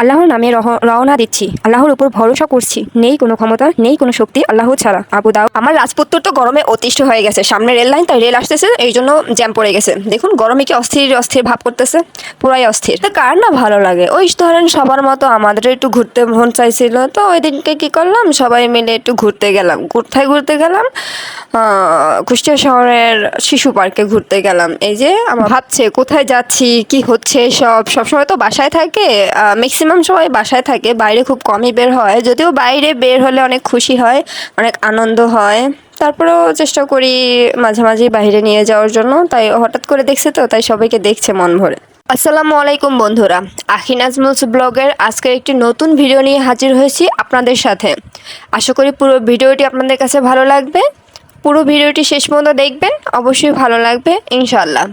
আল্লাহর নামে রওনা দিচ্ছি। আল্লাহর উপর ভরসা করছি। নেই কোনো ক্ষমতা, নেই কোনো শক্তি আল্লাহ ছাড়া। আবু দাও আমার রাজপুত্র তো গরমে অতিষ্ঠ হয়ে গেছে। সামনে রেল লাইন, তাই রেল আসতেছে, এই জন্য জ্যাম পড়ে গেছে। দেখুন, গরমে কি অস্থির অস্থির ভাব করতেছে। পুরাই অস্থির। কার না ভালো লাগে? ওই ধরেন, সবার মতো আমাদের একটু ঘুরতে মন চাইছিল। তো ওই দিনকে কি করলাম? সবাই মিলে একটু ঘুরতে গেলাম। কোথায় ঘুরতে গেলাম? কুষ্টিয়া শহরের শিশু পার্কে ঘুরতে গেলাম। এই যে, আমার ভাবছে, কোথায় যাচ্ছি? কি হচ্ছে সব সবসময় তো বাসায় থাকে। ম্যাক্সিমাম সবাই বাসায় থাকে, বাইরে খুব কমই বের হয়। যদিও বাইরে বের হলে অনেক খুশি হয়, অনেক আনন্দ হয়। তারপরেও চেষ্টা করি মাঝে মাঝে বাইরে নিয়ে যাওয়ার জন্য, তাই হঠাৎ করে দেখছে তো, তাই সবাইকে দেখছে মন ভরে। আসসালামু আলাইকুম বন্ধুরা আখি নাজমুলস ব্লগের আজকের একটি নতুন ভিডিও নিয়ে হাজির হয়েছি আপনাদের সাথে। আশা করি পুরো ভিডিওটি আপনাদের কাছে ভালো লাগবে। পুরো ভিডিওটি শেষ পর্যন্ত দেখবেন, অবশ্যই ভালো লাগবে ইনশাল্লাহ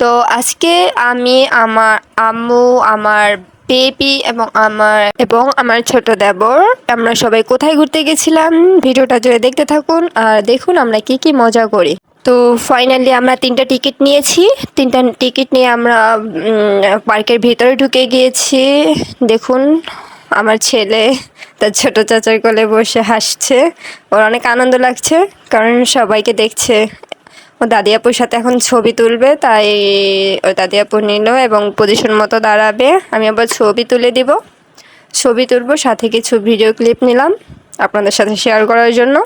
তো আজকে আমি, আমার আম্মু, আমার বেবি এবং আমার এবং আমার ছোট দেবর। আমরা সবাই কোথায় ঘুরতে গেছিলাম? ভিডিওটা জুড়ে দেখতে থাকুন আর দেখুন আমরা কি কি মজা করি। তো ফাইনালি আমরা তিনটা টিকিট নিয়েছি। তিনটা টিকিট নিয়ে আমরা পার্কের ভিতরে ঢুকে গিয়েছি। দেখুন, আমার ছেলে তার ছোট চাচার কোলে বসে হাসছে। ওর অনেক আনন্দ লাগছে, কারণ সবাইকে দেখছে। ও দাদি আপুর সাথে এখন ছবি তুলবে, তাই ওই দাদি আপু নিল এবং পজিশন মতো দাঁড়াবে। আমি আবার ছবি তুলে দিব। ছবি তুলবো, সাথে কিছু ভিডিও ক্লিপ নিলাম আপনাদের সাথে শেয়ার করার জন্য।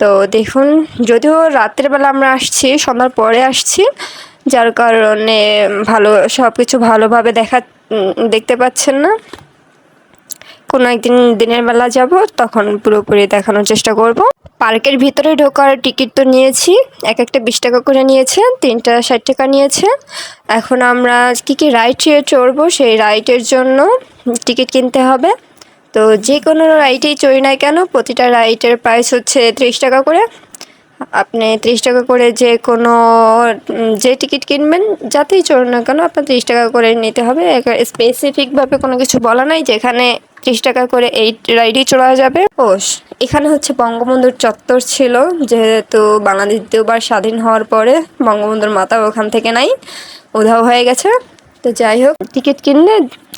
তো দেখুন, যদিও রাতের বেলা আমরা আসছি, সন্ধ্যার পরে আসছি, যার কারণে ভালো সব কিছু ভালোভাবে দেখা দেখতে পাচ্ছেন না। কোনো একদিন দিনের বেলা যাব, তখন পুরোপুরি দেখানোর চেষ্টা করব। পার্কের ভিতরে ঢোকার টিকিট তো নিয়েছি, এক একটা বিশ টাকা করে নিয়েছে, তিনটা ষাট টাকা নিয়েছে। এখন আমরা কী কী রাইডে চড়বো, সেই রাইডের জন্য টিকিট কিনতে হবে। তো যে কোনো রাইটেই চড়ি নাই কেন, প্রতিটা রাইটের প্রাইস হচ্ছে ত্রিশ টাকা করে। আপনি ত্রিশ টাকা করে যে কোনো যে টিকিট কিনবেন, যাতেই চড়ুন না কেন, আপনার ত্রিশ টাকা করে নিতে হবে। স্পেসিফিকভাবে কোনো কিছু বলা নাই যেখানে ত্রিশ টাকা করে এই রাইডই চড়া যাবে। ও, এখানে হচ্ছে বঙ্গবন্ধুর চত্বর ছিল, যেহেতু বাংলাদেশ দ্বিতীয়বার স্বাধীন হওয়ার পরে বঙ্গবন্ধুর মাথা ওখান থেকে নাই, উধাও হয়ে গেছে। তো যাই হোক, টিকিট কিনলে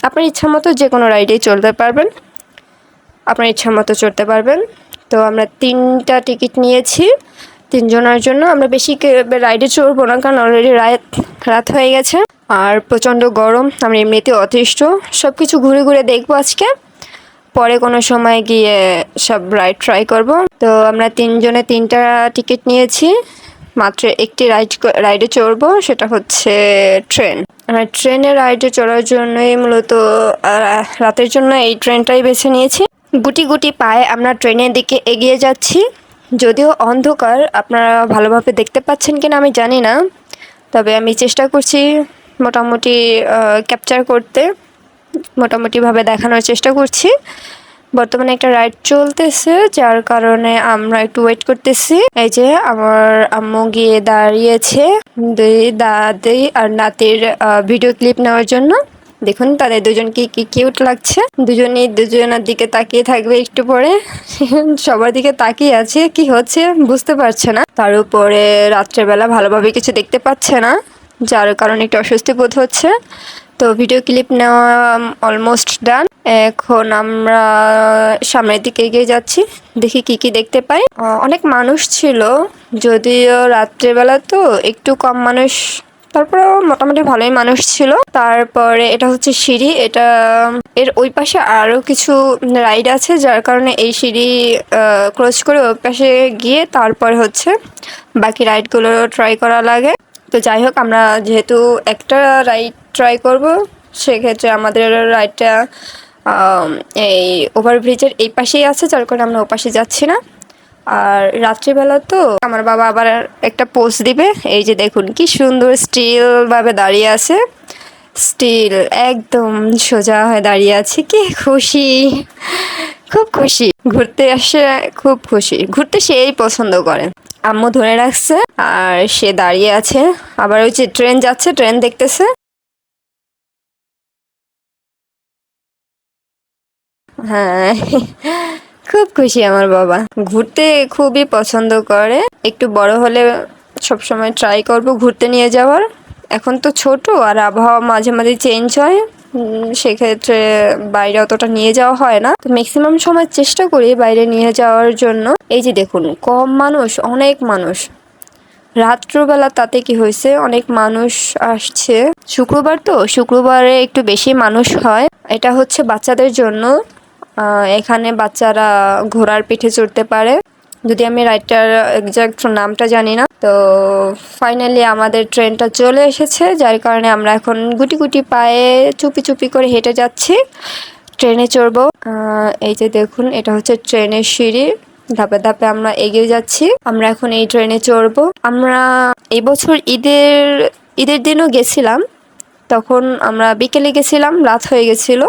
আপনার ইচ্ছা মতো যে কোনো রাইডেই চলতে পারবেন। আপনার ইচ্ছা মতো চড়তে পারবেন। তো আমরা তিনটা টিকিট নিয়েছি। তিনজনের জন্য আমরা বেশি রাইডে চড়বো না, কারণ অলরেডি রাত রাত হয়ে গেছে। আর প্রচণ্ড গরম, আমরা এমনিতে অতিষ্ঠ। সব কিছু ঘুরে ঘুরে দেখব আজকে। পরে কোনো সময় গিয়ে সব রাইড ট্রাই করব। তো আমরা তিনজনে তিনটা টিকিট নিয়েছি। মাত্র একটি রাইড রাইডে চড়বো, সেটা হচ্ছে ট্রেন আমরা ট্রেনে রাইডে চড়ার জন্যই মূলত রাতের জন্য এই ট্রেনটাই বেছে নিয়েছি। গুটি গুটি পায়ে আমরা ট্রেনের দিকে এগিয়ে যাচ্ছি। যদিও অন্ধকার, আপনারা ভালোভাবে দেখতে পাচ্ছেন কিনা আমি জানি না। তবে আমি চেষ্টা করছি মোটামুটি ক্যাপচার করতে, মোটামুটিভাবে দেখানোর চেষ্টা করছি। বর্তমানে একটা রাইড চলতেছে, যার কারণে আমরা একটু ওয়েট করতেছি। এই যে আমার আম্মু গিয়ে দাঁড়িয়েছে, দুই দাদি আর নাতির ভিডিও ক্লিপ নেওয়ার জন্য। দেখুন, তাদের দুজনকে কি কিউট লাগছে? দুজনেই, দুজনের দিকে তাকিয়ে থাকবে একটু পরে। সবার দিকে তাকিয়ে আছে, কি হচ্ছে বুঝতে পারছে না। তার উপরে রাত্রেবেলা ভালোভাবে কিছু দেখতে পাচ্ছে না, যার কারণে একটু অস্বস্তি বোধ হচ্ছে। তো ভিডিও ক্লিপ নেওয়া অলমোস্ট ডান এখন আমরা সামনের দিকে এগিয়ে যাচ্ছি, দেখি কি কি দেখতে পাই। অনেক মানুষ ছিল, যদিও রাত্রেবেলা তো একটু কম মানুষ তারপরেও মোটামুটি ভালোই মানুষ ছিল। তারপরে এটা হচ্ছে সিঁড়ি, এটা, এর ওই পাশে আরও কিছু রাইড আছে, যার কারণে এই সিঁড়ি ক্রস করে ওই পাশে গিয়ে তারপর হচ্ছে বাকি রাইডগুলো ট্রাই করা লাগে। তো যাই হোক, আমরা যেহেতু একটা রাইড ট্রাই করব, সেক্ষেত্রে আমাদের রাইডটা এই ওভারব্রিজের এই পাশেই আছে, যার কারণে আমরা ও পাশে যাচ্ছি না। আর রাত্রিবেলা তো আমার বাবা আবার একটা পোস্ট দিবে, এই যে দেখুন কি সুন্দর স্টিল ভাবে দাঁড়িয়ে আছে। স্টিল একদম সোজা হয়ে দাঁড়িয়ে আছে, কি খুশি, খুব খুশি। ঘুরতে আসে খুব খুশি, ঘুরতে সেই পছন্দ করে। আম্মু ধরে রাখছে, আর সে দাঁড়িয়ে আছে। আবার ওই যে ট্রেন যাচ্ছে ট্রেন দেখতেছে। হ্যাঁ খুব খুশি আমার বাবা। ঘুরতে খুবই পছন্দ করে। একটু বড় হলে সবসময় ট্রাই করব ঘুরতে নিয়ে যাওয়ার। এখন তো ছোট আর আবহাওয়া মাঝে মাঝে চেঞ্জ হয়। সেক্ষেত্রে বাইরে অতটা নিয়ে যাওয়া হয় না। তো ম্যাক্সিমাম সময় চেষ্টা করি বাইরে নিয়ে যাওয়ার জন্য। এই যে দেখুন, কম মানুষ, অনেক মানুষ। রাত্রবেলা তাতে কি হয়েছে? অনেক মানুষ আসছে। শুক্রবার তো? শুক্রবারে একটু বেশি মানুষ হয়। এটা হচ্ছে বাচ্চাদের জন্য এখানে বাচ্চারা ঘোড়ার পিঠে চড়তে পারে। যদি আমি রাইটার, এক্সাক্ট নামটা জানি না। তো ফাইনালি আমাদের ট্রেনটা চলে এসেছে, যার কারণে আমরা এখন গুটি গুটি পায়ে চুপি চুপি করে হেঁটে যাচ্ছি। ট্রেনে চড়বো। এই যে দেখুন, এটা হচ্ছে ট্রেনের সিঁড়ি। ধাপে ধাপে আমরা এগিয়ে যাচ্ছি। আমরা এখন এই ট্রেনে চড়বো। আমরা এবছর ঈদের ঈদের দিনও গেছিলাম। তখন আমরা বিকেলে গেছিলাম, রাত হয়ে গেছিল।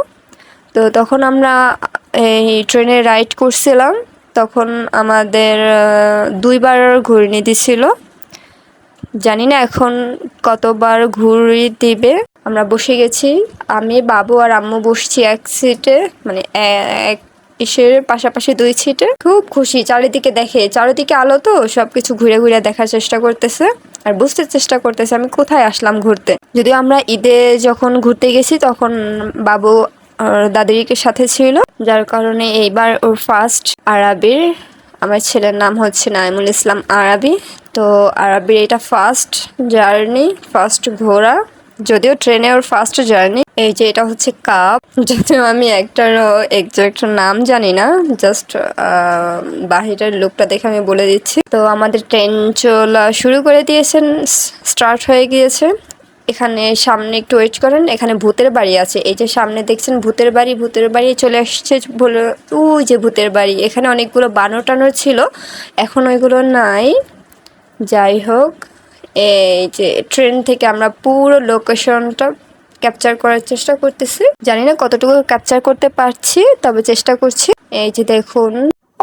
তো তখন আমরা এই ট্রেনে রাইড করছিলাম। তখন আমাদের দুইবার ঘুরিয়ে দিছিল। জানি না এখন কতবার ঘুরি দিবে। আমরা বসে গেছি। আমি, বাবু আর আম্মু বসছি এক সিটে মানে এক ইসের পাশাপাশি দুই সিটে খুব খুশি, চারিদিকে দেখে। চারিদিকে আলো তো সব কিছু ঘুরে ঘুরে দেখার চেষ্টা করতেছে। আর বুঝতে চেষ্টা করতেছে, আমি কোথায় আসলাম ঘুরতে? যদিও আমরা ঈদে যখন ঘুরতে গেছি, তখন বাবু আর দাদিকে সাথে ছিল, যার কারণে এইবার ওর ফার্স্ট আরবির, আমার ছেলের নাম হচ্ছে নাইমুল ইসলাম আরাবি। তো আরবির এটা ফার্স্ট জার্নি ফার্স্ট ঘোরা, যদিও ট্রেনে ওর ফার্স্ট জার্নি এই যে এটা হচ্ছে কাপ যদিও আমি একটারও এক্সাক্ট নাম জানি না জাস্ট বাহিরের লোকটা দেখে আমি বলে দিচ্ছি। তো আমাদের ট্রেন চলা শুরু করে দিয়েছেন স্টার্ট হয়ে গিয়েছে। এখানে সামনে একটু ওয়েট করেন, এখানে ভূতের বাড়ি আছে। এই যে সামনে দেখছেন ভূতের বাড়ি ভূতের বাড়ি চলে আসছে বলে, ওই যে ভূতের বাড়ি। এখানে অনেকগুলো বানর টানর ছিল, এখন ওইগুলো নাই। যাই হোক, এই যে ট্রেন থেকে আমরা পুরো লোকেশনটা ক্যাপচার করার চেষ্টা করতেছি। জানি না কতটুকু ক্যাপচার করতে পারছি, তবে চেষ্টা করছি। এই যে দেখুন।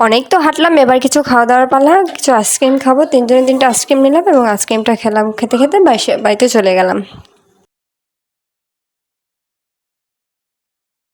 অনেক তো হাঁটলাম, এবার কিছু খাওয়া দাওয়ার পালা কিছু আইসক্রিম খাব তিনজনের তিনটা আইসক্রিম নিলাম এবং আইসক্রিমটা খেলাম খেতে খেতে বাড়িতে চলে গেলাম।